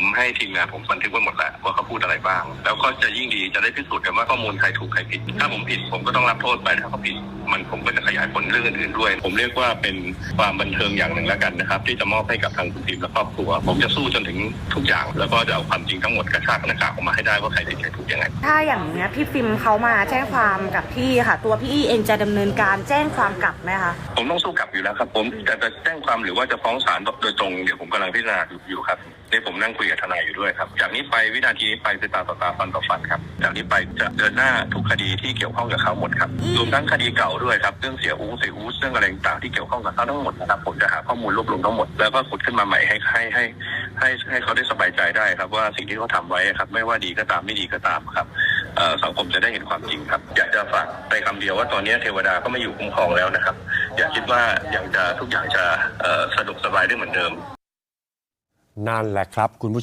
ผมให้ทีมงานผมบันทึกไว้หมดแล้วว่าเขาพูดอะไรบ้าง แล้วก็จะยิ่งดีจะได้พิสูจน์กันว่าข้อมูลใครถูกใครผิด ถ้าผมผิดผมก็ต้องรับโทษไปถ้าเขาผิด มันผมก็จะ ยายผลเรื่องอื่นๆด้วย ผมเรียกว่าเป็นความบันเทิงอย่างหนึ่งแล้วกันนะครับ ที่จะมอบให้กับทางคุณทีมและครอบครัว ผมจะสู้จนถึงทุกอย่าง แล้วก็จะเอาความจริงทั้งหมดกระชากหน้ากากออกมาให้ได้ว่าใครผิดใครถูกยังไง ถ้าอย่างเนี้ยพี่ฟิล์มเขามาแจ้งความกับพี่ค่ะ ตัวพี่เองจะดำเนินการแจ้งความกลับไหมคะผมต้องสู้กลับอยู่แล้วครับ ผมจะจะแจ้งความหรือว่าจะฟ้องศาลโดยตรงเดี๋ยวผมกำลังพิจารณาอยู่ครับนี่ผมนั่งคุยกับทนายอยู่ด้วยครับ จากนี้ไปวินาทีนี้ไปคือตาต่อตาฟันต่อฟันครับ จากนี้ไปจะเดินหน้าทุกคดีที่เกี่ยวข้องกับเขาหมดครับรวมทั้งคดีเก่าด้วยครับเรื่องเสียอูเสียอูเรื่องอะไรต่างๆที่เกี่ยวข้องกับเขาทั้งหมดนะครับผมจะหาข้อมูลรวบรวมทั้งหมดแล้วก็ขุดขึ้นมาใหม่ให้ให้ให้ให้ให้เขาได้สบายใจได้ครับ ว่าสิ่งที่เขาทำไว้ครับ ไม่ว่าดีก็ตามไม่ดีก็ตามครับสังคมจะได้เห็นความจริงครับ อยากจะฝากไปคำเดียวว่าตอนนี้เทวดาก็ไม่อยู่คุ้มครองแล้วนะครับ อย่าคิดว่าอย่างจะทุกอย่างจะสะดวกสบายได้เหมือนเดิม นั่นแหละครับคุณผู้ชม